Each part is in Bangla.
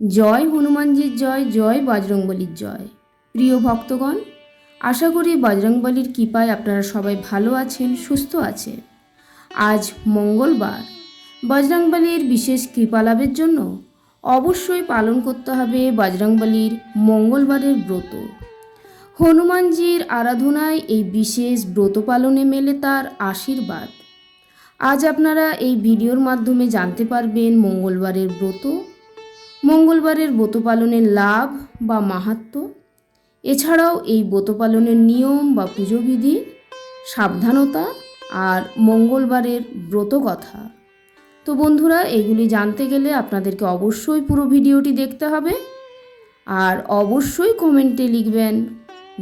জয় হনুমানজির জয় জয় বজরংবলির জয়। প্রিয় ভক্তগণ, আশা করি বজরংবলির কৃপায় আপনারা সবাই ভালো আছেন, সুস্থ আছেন। আজ মঙ্গলবার। বজরংবলির বিশেষ কৃপা লাভের জন্য অবশ্যই পালন করতে হবে বজরংবলির মঙ্গলবারের ব্রত। হনুমানজির আরাধনায় এই বিশেষ ব্রত পালনে মেলে তার আশীর্বাদ। আজ আপনারা এই ভিডিওর মাধ্যমে জানতে পারবেন মঙ্গলবারের ব্রত মঙ্গলবারের ব্রত পালনের লাভ বা মাহাত্ম্য এছাড়াও এই ব্রত পালনের নিয়ম বা পুজোবিধি, সাবধানতা আর মঙ্গলবারের ব্রত কথা তো বন্ধুরা, এগুলি জানতে গেলে আপনাদেরকে অবশ্যই পুরো ভিডিওটি দেখতে হবে। আর অবশ্যই কমেন্টে লিখবেন,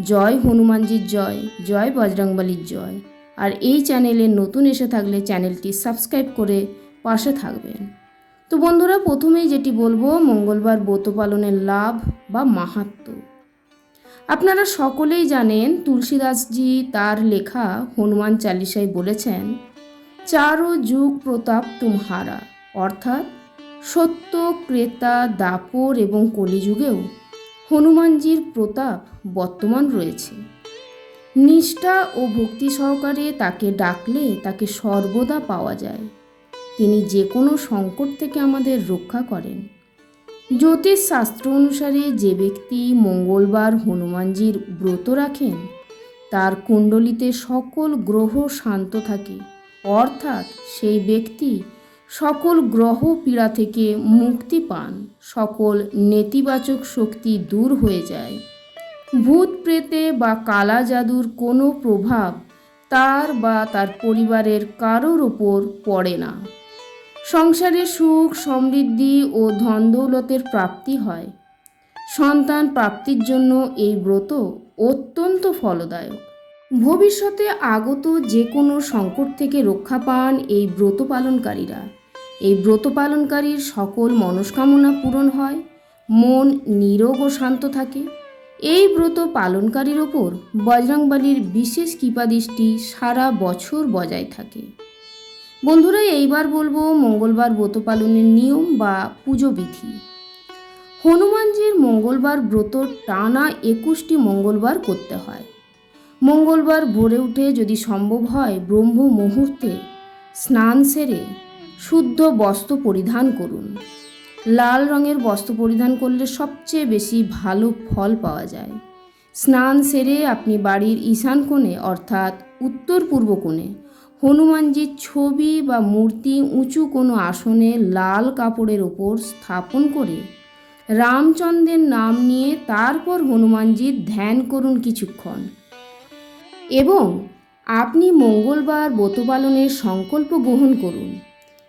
জয় হনুমানজির জয় জয় বজরংবলির জয়। আর এই চ্যানেলে নতুন এসে থাকলে চ্যানেলটি সাবস্ক্রাইব করে পাশে থাকবেন। তো বন্ধুরা, প্রথমেই যেটি বলব, মঙ্গলবার ব্রত পালনের লাভ বা মাহাত্ম্য আপনারা সকলেই জানেন, তুলসীদাসজি তার লেখা হনুমান চালিসায় বলেছেন, চারো যুগ প্রতাপ তুমহারা। অর্থাৎ, সত্য, ক্রেতা, দাপর এবং কলিযুগেও হনুমানজির প্রতাপ বর্তমান রয়েছে। নিষ্ঠা ও ভক্তি সহকারে তাকে ডাকলে তাকে সর্বদা পাওয়া যায়। তিনি যে কোনো সংকট থেকে আমাদের রক্ষা করেন। জ্যোতিষ শাস্ত্র অনুসারে যে ব্যক্তি মঙ্গলবার হনুমানজির ব্রত রাখেন, তার কুণ্ডলিতে সকল গ্রহ শান্ত থাকে। অর্থাৎ সেই ব্যক্তি সকল গ্রহ পীড়া থেকে মুক্তি পান, সকল নেতিবাচক শক্তি দূর হয়ে যায়। ভূত প্রেতে বা কালা জাদুর কোনো প্রভাব তার বা তার পরিবারের কারোর ওপর পড়ে না। সংসারে সুখ, সমৃদ্ধি ও ধন দৌলতের প্রাপ্তি হয়। সন্তান প্রাপ্তির জন্য এই ব্রত অত্যন্ত ফলদায়ক। ভবিষ্যতে আগত যে কোনো সংকট থেকে রক্ষা পান এই ব্রত পালনকারীরা। এই ব্রত পালনকারীর সকল মনস্কামনা পূরণ হয়, মন নিরোগ ও শান্ত থাকে। এই ব্রত পালনকারীর ওপর বজরংবলির বিশেষ কৃপাদৃষ্টি সারা বছর বজায় থাকে। বন্ধুরা, এইবার বলব মঙ্গলবার ব্রত পালনের নিয়ম বা পুজো বিধি। হনুমানজির মঙ্গলবার ব্রত টানা একুশটি মঙ্গলবার করতে হয়। মঙ্গলবার ভোরে উঠে যদি সম্ভব হয় ব্রহ্ম মুহূর্তে স্নান সেরে শুদ্ধ বস্ত্র পরিধান করুন। লাল রঙের বস্ত্র পরিধান করলে সবচেয়ে বেশি ভালো ফল পাওয়া যায়। স্নান সেরে আপনি বাড়ির ঈশান কোণে, অর্থাৎ উত্তর পূর্ব কোণে হনুমানজির ছবি বা মূর্তি উঁচু কোনো আসনে লাল কাপড়ের ওপর স্থাপন করে রামচন্দ্রের নাম নিয়ে তারপর হনুমানজির ধ্যান করুন কিছুক্ষণ। এবং আপনি মঙ্গলবার ব্রত পালনের সংকল্প গ্রহণ করুন।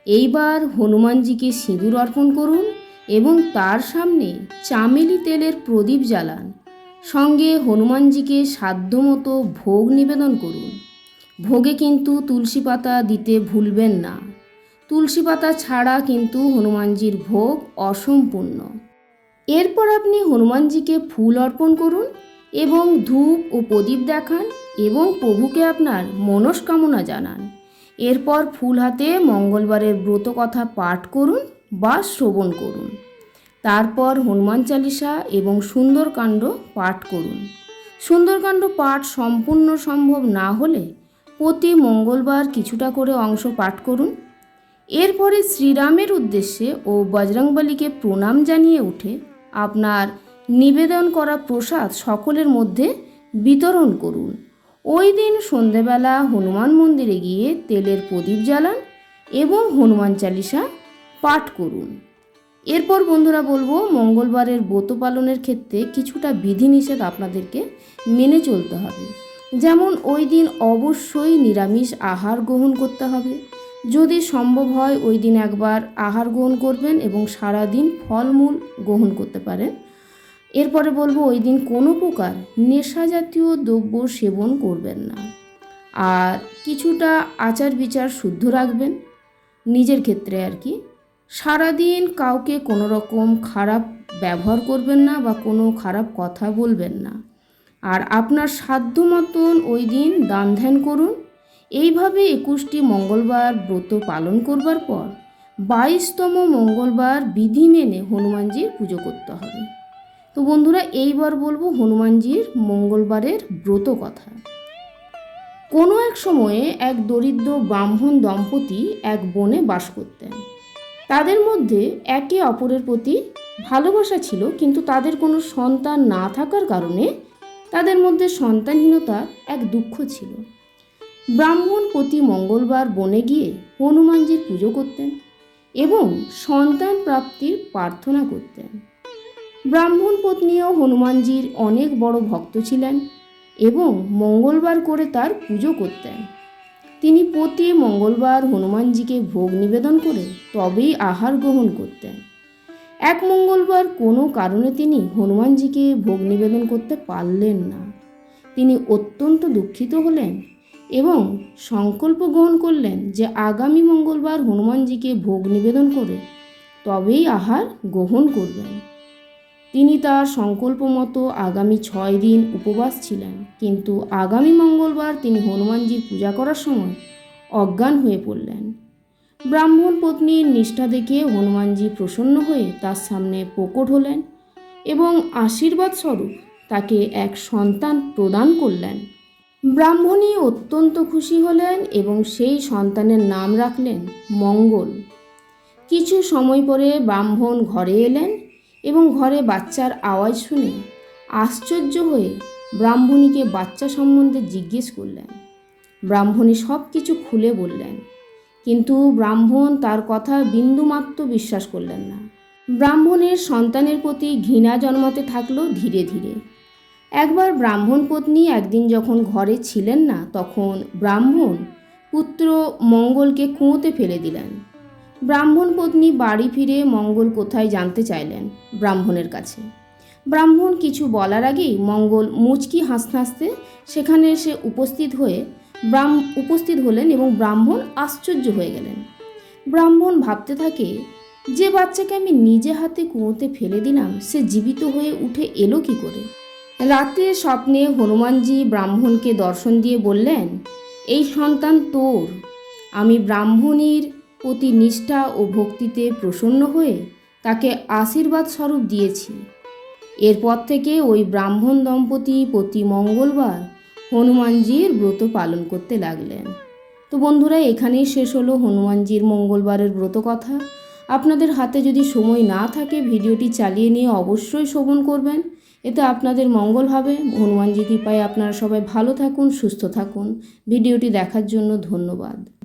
এইবার হনুমানজিকে সিঁদুর অর্পণ করুন এবং তার সামনে চামেলি তেলের প্রদীপ জ্বালান। সঙ্গে হনুমানজিকে সাধ্যমতো ভোগ নিবেদন করুন। ভোগে কিন্তু তুলসী পাতা দিতে ভুলবেন না। তুলসী পাতা ছাড়া কিন্তু হনুমানজির ভোগ অসম্পূর্ণ। এরপর আপনি হনুমানজিকে ফুল অর্পণ করুন এবং ধূপ ও প্রদীপ দেখান এবং প্রভুকে আপনার মনস্কামনা জানান। এরপর ফুল হাতে মঙ্গলবারের ব্রত কথা পাঠ করুন বা শ্রবণ করুন। তারপর হনুমান চালিসা এবং সুন্দরকাণ্ড পাঠ করুন। সুন্দরকাণ্ড পাঠ সম্পূর্ণ সম্ভব না হলে প্রতি মঙ্গলবার কিছুটা করে অংশ পাঠ করুন। এরপরে শ্রীরামের উদ্দেশ্যে ও বজরংবলীকে প্রণাম জানিয়ে উঠে আপনার নিবেদন করা প্রসাদ সকলের মধ্যে বিতরণ করুন। ওই দিন সন্ধেবেলা হনুমান মন্দিরে গিয়ে তেলের প্রদীপ জ্বালান এবং হনুমান চালিসা পাঠ করুন। এরপর বন্ধুরা বলব, মঙ্গলবারের ব্রত পালনের ক্ষেত্রে কিছুটা বিধিনিষেধ আপনাদেরকে মেনে চলতে হবে। যেমন ওই দিন অবশ্যই নিরামিষ আহার গ্রহণ করতে হবে। যদি সম্ভব হয়, ওই দিন একবার আহার গ্রহণ করবেন এবং সারা দিন ফলমূল গ্রহণ করতে পারেন। এরপরে বলব, ওই দিন কোনো প্রকার নেশা জাতীয় দ্রব্য সেবন করবেন না। আর কিছুটা আচার বিচার শুদ্ধ রাখবেন। নিজের ক্ষেত্রে আর কি। সারাদিন কাউকে কোনো রকম খারাপ ব্যবহার করবেন না বা কোনো খারাপ কথা বলবেন না। আর আপনার সাধ্য মতন ওই দিন দান ধ্যান করুন। এইভাবে একুশটি মঙ্গলবার ব্রত পালন করবার পর বাইশতম মঙ্গলবার বিধি মেনে হনুমানজির পুজো করতে হবে। তো বন্ধুরা, এইবার বলব হনুমানজির মঙ্গলবারের ব্রত কথা। কোনো এক সময়ে এক দরিদ্র ব্রাহ্মণ দম্পতি এক বনে বাস করতেন। তাদের মধ্যে একে অপরের প্রতি ভালোবাসা ছিল, কিন্তু তাদের কোনো সন্তান না থাকার কারণে তাদের মধ্যে সন্তানহীনতার এক দুঃখ ছিল। ব্রাহ্মণ প্রতি মঙ্গলবার বনে গিয়ে হনুমানজির পুজো করতেন এবং সন্তান প্রাপ্তির প্রার্থনা করতেন। ব্রাহ্মণ পত্নীও হনুমানজির অনেক বড় ভক্ত ছিলেন এবং মঙ্গলবার করে তার পুজো করতেন। তিনি প্রতি মঙ্গলবার হনুমানজিকে ভোগ নিবেদন করে তবেই আহার গ্রহণ করতেন। এক মঙ্গলবার কোনো কারণে তিনি হনুমানজিকে ভোগ নিবেদন করতে পারলেন না। তিনি অত্যন্ত দুঃখিত হলেন এবং সংকল্প গ্রহণ করলেন যে আগামী মঙ্গলবার হনুমানজিকে ভোগ নিবেদন করে তবেই আহার গ্রহণ করবেন। তিনি তার সংকল্প মতো আগামী ছয় দিন উপবাস ছিলেন, কিন্তু আগামী মঙ্গলবার তিনি হনুমানজির পূজা করার সময় অজ্ঞান হয়ে পড়লেন। ব্রাহ্মণ পত্নীর নিষ্ঠা দেখে হনুমানজি প্রসন্ন হয়ে তার সামনে প্রকট হলেন এবং আশীর্বাদ স্বরূপ তাকে এক সন্তান প্রদান করলেন। ব্রাহ্মণী অত্যন্ত খুশি হলেন এবং সেই সন্তানের নাম রাখলেন মঙ্গল। কিছু সময় পরে ব্রাহ্মণ ঘরে এলেন এবং ঘরে বাচ্চার আওয়াজ শুনে আশ্চর্য হয়ে ব্রাহ্মণীকে বাচ্চা সম্বন্ধে জিজ্ঞেস করলেন। ব্রাহ্মণী সব কিছু খুলে বললেন কিন্তু ব্রাহ্মণ তার কথা বিন্দুমাত্র বিশ্বাস করলেন না। ব্রাহ্মণের সন্তানের প্রতি ঘৃণা জন্মাতে থাকল ধীরে ধীরে। একবার ব্রাহ্মণ পত্নী একদিন যখন ঘরে ছিলেন না, তখন ব্রাহ্মণ পুত্র মঙ্গলকে কুঁয়োতে ফেলে দিলেন। ব্রাহ্মণ পত্নী বাড়ি ফিরে মঙ্গল কোথায় জানতে চাইলেন ব্রাহ্মণের কাছে। ব্রাহ্মণ কিছু বলার আগেই মঙ্গল মুচকি হাসতে হাসতে সেখানে এসে উপস্থিত হয়ে ব্রাহ্ম উপস্থিত হলেন এবং ব্রাহ্মণ আশ্চর্য হয়ে গেলেন। ব্রাহ্মণ ভাবতে থাকে, যে বাচ্চাকে আমি নিজে হাতে কুঁয়োতে ফেলে দিলাম, সে জীবিত হয়ে উঠে এলো কি করে? রাতে স্বপ্নে হনুমানজি ব্রাহ্মণকে দর্শন দিয়ে বললেন, এই সন্তান তোর। আমি ব্রাহ্মণীর প্রতি নিষ্ঠা ও ভক্তিতে প্রসন্ন হয়ে তাকে আশীর্বাদ স্বরূপ দিয়েছি। এরপর থেকে ওই ব্রাহ্মণ দম্পতি প্রতি মঙ্গলবার হনুমানজির ব্রত পালন করতে লাগলেন। তো বন্ধুরা, এখানেই শেষ হলো হনুমানজির মঙ্গলবারের ব্রত কথা। আপনাদের হাতে যদি সময় না থাকে, ভিডিওটি চালিয়ে নিয়ে অবশ্যই শ্রবণ করবেন। এতে আপনাদের মঙ্গল হবে। হনুমানজি কৃপায় আপনারা সবাই ভালো থাকুন, সুস্থ থাকুন। ভিডিওটি দেখার জন্য ধন্যবাদ।